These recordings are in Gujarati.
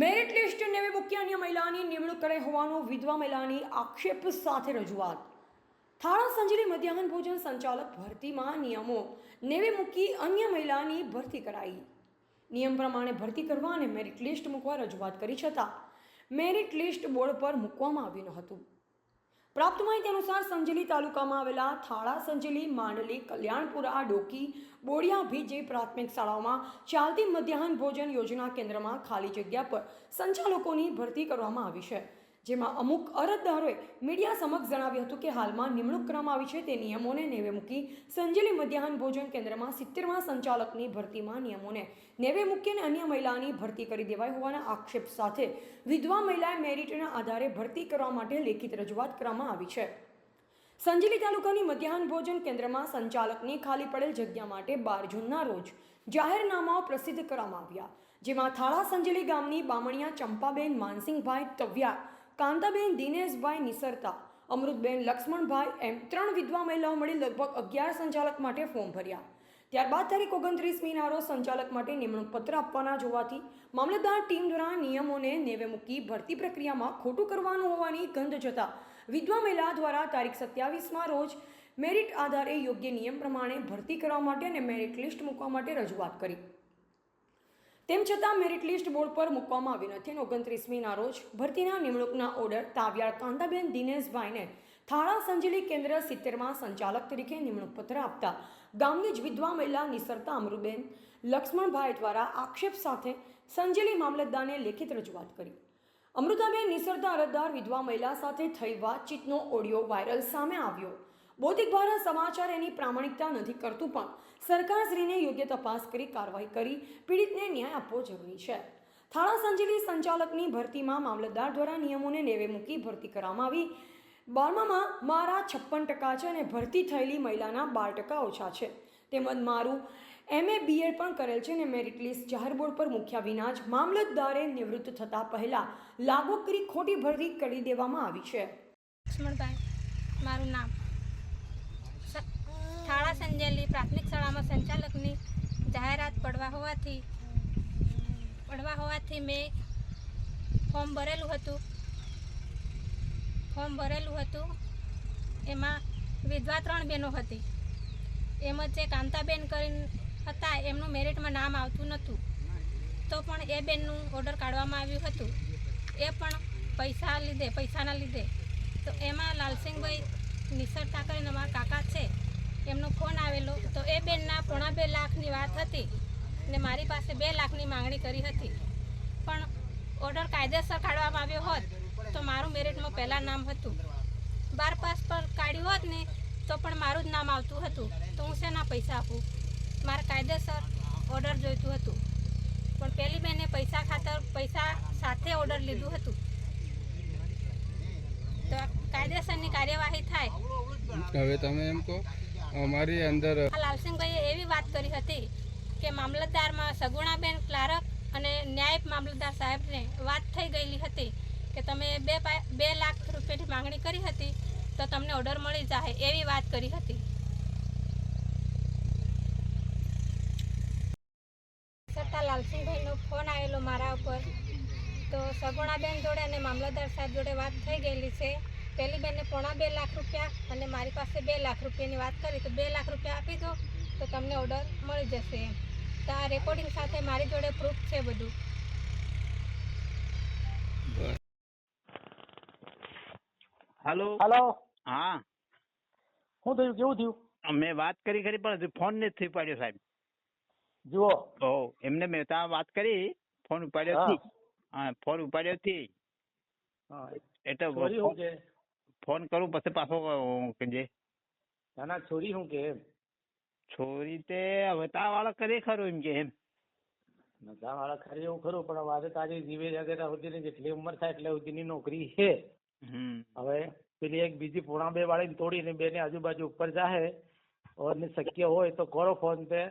મેરિટ લિસ્ટ નેવે મુખ્ય અન્ય મહિલાની નિમણૂક કરે હોવાનો વિધવા મહિલાની આક્ષેપ સાથે રજૂઆત. થાળા સંજલી મધ્યાહન ભોજન સંચાલક ભરતીમાં નિયમો. નેવે મૂકી અન્ય મહિલાની ભરતી કરાઈ. નિયમ પ્રમાણે ભરતી કરવા અને મેરિટ લિસ્ટ મૂકવા રજૂઆત કરી છતાં, મેરિટ લિસ્ટ બોર્ડ પર મૂકવામાં આવ્યું ન હતું. પ્રાપ્ત માહિતી અનુસાર સંજેલી તાલુકામાં આવેલા થાળા, સંજેલી, માંડલી, કલ્યાણપુરા, ડોકી, બોડિયા ભીજે પ્રાથમિક શાળાઓમાં ચાલતી મધ્યાહન ભોજન યોજના કેન્દ્રમાં ખાલી જગ્યા પર સંચાલકોની ભરતી કરવામાં આવી છે. જેમાં અમુક અરજદારોએ મીડિયા સમક્ષ જણાવ્યું હતું કે હાલમાં નિમણૂક કરવામાં આવી છે તે નિયમોને નેવે મૂકી સંજેલી મધ્યાહન ભોજન કેન્દ્રમાં સિત્તેરમાં સંચાલકની ભરતીમાં નિયમોને નેવે મૂકી અને અન્ય મહિલાની ભરતી કરી દેવાઈ હોવાના આક્ષેપ સાથે વિધવા મહિલાએ મેરિટના આધારે ભરતી કરવા માટે લેખિત રજૂઆત કરવામાં આવી છે. સંજેલી તાલુકાની મધ્યાહન ભોજન કેન્દ્રમાં સંચાલકની ખાલી પડેલ જગ્યા માટે બાર જૂનના રોજ જાહેરનામાઓ પ્રસિદ્ધ કરવામાં આવ્યા, જેમાં થાળા સંજેલી ગામની બામણિયા ચંપાબેન માનસિંહભાઈ તવ્યા કાંતાબેન દિનેશભાઈ નિસરતા, અમૃતબેન લક્ષ્મણભાઈ એમ ત્રણ વિધવા મહિલાઓ મળી લગભગ અગિયાર સંચાલક માટે ફોર્મ ભર્યા. ત્યારબાદ તારીખ ઓગણત્રીસમીના રોજ સંચાલક માટે નિમણૂક પત્ર આપવાના જોવાથી મામલતદાર ટીમ દ્વારા નિયમોને નેવે મૂકી ભરતી પ્રક્રિયામાં ખોટું કરવાનું હોવાની ગંધ જતા વિધવા મહિલા દ્વારા તારીખ સત્યાવીસમાં રોજ મેરિટ આધારે યોગ્ય નિયમ પ્રમાણે ભરતી કરવા માટે અને મેરિટ લિસ્ટ મૂકવા માટે રજૂઆત કરી. તેમ છતાં મેરિટ લિસ્ટ બોર્ડ પર મૂકવામાં આવી નથી અને ઓગણત્રીસમીના રોજ ભરતીના નિમણૂકના ઓર્ડર તાવ્યાળ કાંતાબેન દિનેશભાઈને થાળા સંજેલી કેન્દ્ર સિત્તેરમાં સંચાલક તરીકે નિમણૂક પત્ર આપતા ગામની જ વિધવા મહિલા નિસરતા અમરુબેન લક્ષ્મણભાઈ દ્વારા આક્ષેપ સાથે સંજેલી મામલતદારને લેખિત રજૂઆત કરી. અમૃતાબેન નિસરતા અરજદાર વિધવા મહિલા સાથે થઈ વાતચીતનો ઓડિયો વાયરલ સામે આવ્યો. બૌદ્ધિક ભારત સમાચાર એની પ્રામાણિકતા નથી કરતું પણ સરકારશ્રીને યોગ્ય તપાસ કરી કાર્યવાહી કરી, પીડિતને ન્યાય આપવો જરૂરી છે. થાણા સંજીવી સંચાલકની ભરતીમાં મામલતદાર દ્વારા નિયમોને નેવે મૂકી ભરતી કરવામાં આવી. બારમામાં મારા છપ્પન ટકા છે અને ભરતી થયેલી મહિલાના બાર ટકા ઓછા છે. તેમજ મારું એમએ બીએડ પણ કરેલ છે અને મેરિટ લિસ્ટ જાહેર બોર્ડ પર મૂક્યા વિના જ મામલતદારે નિવૃત્ત થતાં પહેલાં લાગુ કરી ખોટી ભરતી કરી દેવામાં આવી છે. મારું નામ થાળા સંજેલી, પ્રાથમિક શાળામાં સંચાલકની જાહેરાત પડવા હોવાથી પડવા હોવાથી મેં ફોર્મ ભરેલું હતું. ફોર્મ ભરેલું હતું. એમાં વિધવા ત્રણ બહેનો હતી. એમાં જે કાંતાબેન કરીને હતા. એમનું મેરિટમાં નામ આવતું નહોતું. તો પણ એ બેનનું ઓર્ડર કાઢવામાં આવ્યું હતું. એ પણ પૈસા લીધે, પૈસાના લીધે. તો એમાં લાલસિંહભાઈ નિસરતા કરીને અમારા કાકા છે એમનો ફોન આવેલો તો એ બેનના પોણા બે લાખની વાત હતી ને મારી પાસે બે લાખની માંગણી કરી હતી. પણ ઓર્ડર કાયદેસર કાઢવામાં આવ્યો હોત તો મારું મેરિટમાં પહેલાં નામ હતું. બાર પાસ પર કાઢ્યું હોત ને તો પણ મારું જ નામ આવતું હતું. તો હું શેના પૈસા આપું? મારે કાયદેસર ઓર્ડર જોઈતું હતું. પણ પહેલી બેને પૈસા ખાતર પૈસા સાથે ઓર્ડર લીધું હતું. તો કાયદેસરની કાર્યવાહી થાય. હવે તમે એમ કહો અમારી અંદર લાલસિંહભાઈએ એવી વાત કરી હતી કે મામલતદારમાં સગુણાબેન ક્લારક અને ન્યાયિક મામલતદાર સાહેબને વાત થઈ ગયેલી હતી કે તમે બે બે લાખ રૂપિયાની માંગણી કરી હતી તો તમને ઓર્ડર મળી જાય એવી વાત કરી હતી. સરતા લાલસિંહભાઈનો ફોન આવેલો મારા ઉપર. તો સગુણાબેન જોડે અને મામલતદાર સાહેબ જોડે વાત થઈ ગયેલી છે. પેલી બેને પોણા બે લાખ રૂપિયા અને મારી પાસે બે લાખ રૂપિયાની વાત કરી તો બે લાખ રૂપિયા આપી દો તો તમને ઓર્ડર મળી જશે એમ. તો આ રેકોર્ડિંગ સાથે મારી જોડે પ્રૂફ છે બધું. હાલો હાલો હા. શું થયું? કેવું થયું? મેં વાત કરી ખરી પણ હજુ ફોન નથી થઈ પાડ્યો સાહેબ. જુઓ. ઓ એમને મેં ત્યાં વાત કરી ફોન ઉપાડ્યો હા. ફોન ઉપાડ્યો થી. હા, એટલે ફોન કરું પછી પાછો કહેજે નાના છોરી શું કે એમ? છોરી તે હવે વાળા કરે ખરું એમ કે એમ? નશા વાળા ખરી એવું ખરું પણ હવે તારી જીવે જાગે ત્યાં સુધીની જેટલી ઉંમર થાય એટલે સુધીની નોકરી છે. હવે પેલી એક બીજી પૂણા બે વાળી તોડીને બેને આજુબાજુ ઉપર જાહે ઓર શક્ય હોય તો કરો ફોન તે.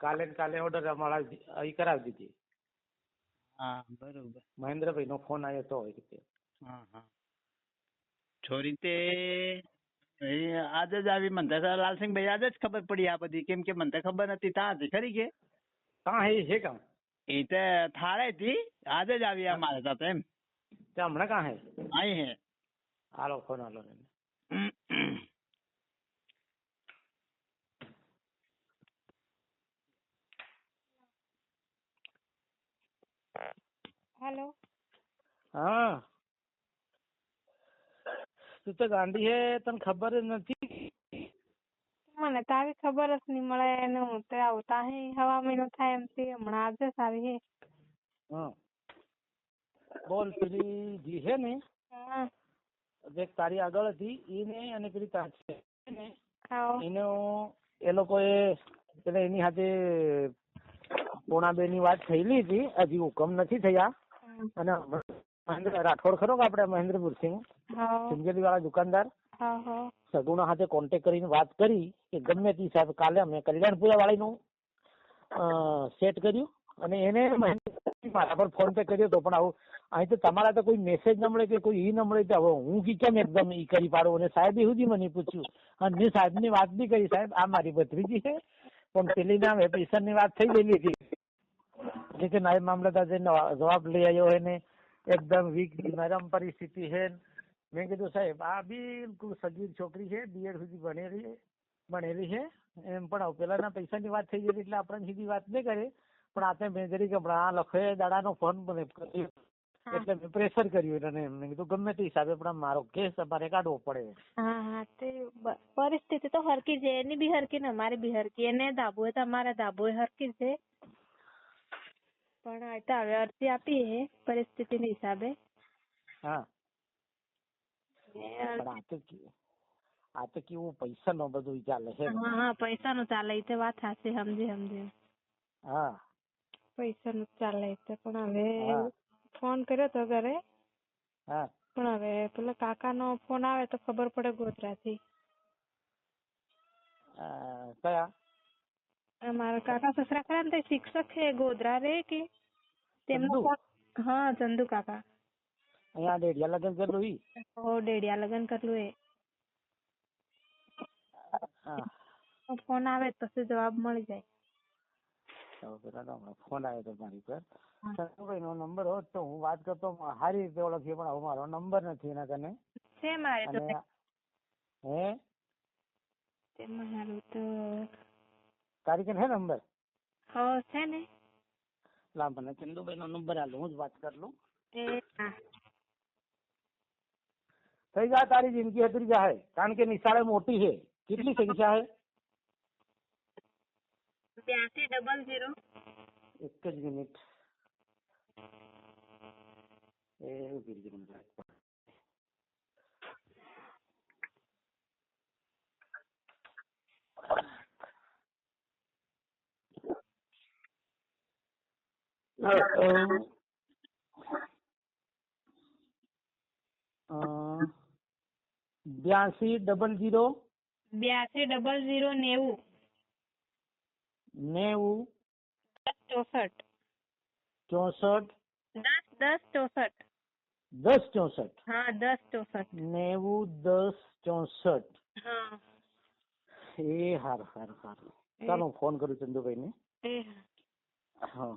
કાલે ને કાલે ઓર્ડર અમારા અહીં કરાવી દીધી. હા બરોબર. મહેન્દ્રભાઈ નો ફોન આવ્યો તો રીતે હા હા. છોરી તે એ આજે જ આવી મને તો લાલસિંહભાઈ આજે જ ખબર પડી આ બધી કેમ કે મને તો ખબર નથી તા હતી ખરી કે હા એ છે કામ એ તે થાળે થી આજે જ આવી અમારે સાથે એમ તે હમણાં કાં હે અહીં હે હાલો ફોન હાલો એને. હેલો હા તું તો ગાંડી હે તને ખબર જ નથી? મને તારી ખબર જ નહીં મળે અને હું તો આવતા હે હવા મહિનો થાય એમ છે હમણાં આજે સારી હે. હા. બોલ પેલી જી હે ને? જે તારી આગળ હતી એને અને પેલી તાર છે. ને એનો એ લોકોએ એટલે એની સાથે પોણા બે ની વાત થયેલી હતી હજી હુકમ નથી થયા. અને મહેન્દ્ર રાઠોડ ખરો કે આપણે મહેન્દ્ર ગુરસિંહ સિંગેલી વાળા દુકાનદાર? સગુણા સાથે કોન્ટેક કરીને વાત કરી કે ગમે તે સાહેબ કાલે અમે કલ્યાણપુરા વાળીનું સેટ કર્યું અને એને મારા પર ફોન પે કર્યો હતો પણ આવું અહીં તો તમારા તો કોઈ મેસેજ ન મળે કે કોઈ ઈ ન મળે તો હવે હું કી કેમ એકદમ ઈ કરી પાડું? અને સાહેબ એ સુધી મને પૂછ્યું. અને મેં સાહેબની વાત બી કરી સાહેબ આ મારી ભત્રીજી છે પણ પેલી નામ પૈસાની વાત થઈ ગયેલી હતી. જે કે નાયબ મામલતદાર જવાબ લઈ આવ્યો હે ને એકદમ વીક નરમ પરિસ્થિતિ છે. મેં કીધું સાહેબ આ બિલકુલ સગીર છોકરી છે બીએડ સુધી ભણેલી ભણેલી છે. એમ પણ પેલાના પૈસાની વાત થઈ ગઈ એટલે આપણને સીધી વાત નહીં કરે પણ આપણે મેં જરી કે આ લખે દાડાનો ફોન મને કર્યો. એટલે મેં પ્રેશર કર્યું એને એમ. મેં કીધું ગમે તે હિસાબે પણ મારો કેસ તમારે કાઢવો પડે. હા હા તે પરિસ્થિતિ તો હરકી છે. એની બી હરકી ને અમારી બી હરકી એને દાબો હોય તો અમારે હોય હરકી છે. પણ આ તો હવે અરજી આપી હે પરિસ્થિતિના હિસાબે. હા. પણ આ તો કે- આ તો કેવું પૈસા નો બધું ચાલે છે હા હા પૈસાનું ચાલે એ તો વાત સાચી સમજી સમજી. હા. પૈસાનું જ ચાલે તો પણ હવે હા. ફોન કર્યો તો ઘરે. હા. પણ હવે પેલા કાકાનો ફોન આવે તો ખબર પડે ગોધરાથી. અ, કયા? અમારા કાકા સસરા ખરા ને તે શિક્ષક છે ગોધરા રે કે? તેમનો ફોન હા ચંદુ કાકા. અહીંયા ડેડિયા લગન કરલું ઈ? ઓ ડેડિયા લગન કરલું એ. ફોન આવે તો પછી જવાબ મળી જાય. તો પેલા તો હમણાં ફોન આવ્યો તો મારી પર. ચંદુભાઈ નો નંબર હોત તો હું વાત કરતો સારી રીતે ઓળખીએ પણ હવે મારો નંબર નથી એના કને. છે મારે તો હે? તે મારું તો તારી કને હે નંબર? હો છે ને. લા મને ચંદુભાઈ નો નંબર આલો હું જ વાત કરી લઉં. થઈ જાય તારી જિંદગી હતરી જાય. કારણ કે નિશાળે મોટી છે. કેટલી સંખ્યા છે? બ્યાસી ડબલ ઝીરો. એક જ મિનિટ. એ ઊભી રહેજે મને જરાક. અ, બ્યાસી ડબલ જીરો બ્યાસી ડબલ ઝીરો નેવું નેવું દસ ચોસઠ ચોસઠ દસ દસ ચોસઠ દસ ચોસઠ હા દસ ચોસઠ નેવું દસ ચોસઠ હા એ હાર હાર હાર ચાલો હું ફોન કરું ચંદુભાઈ ને એ હા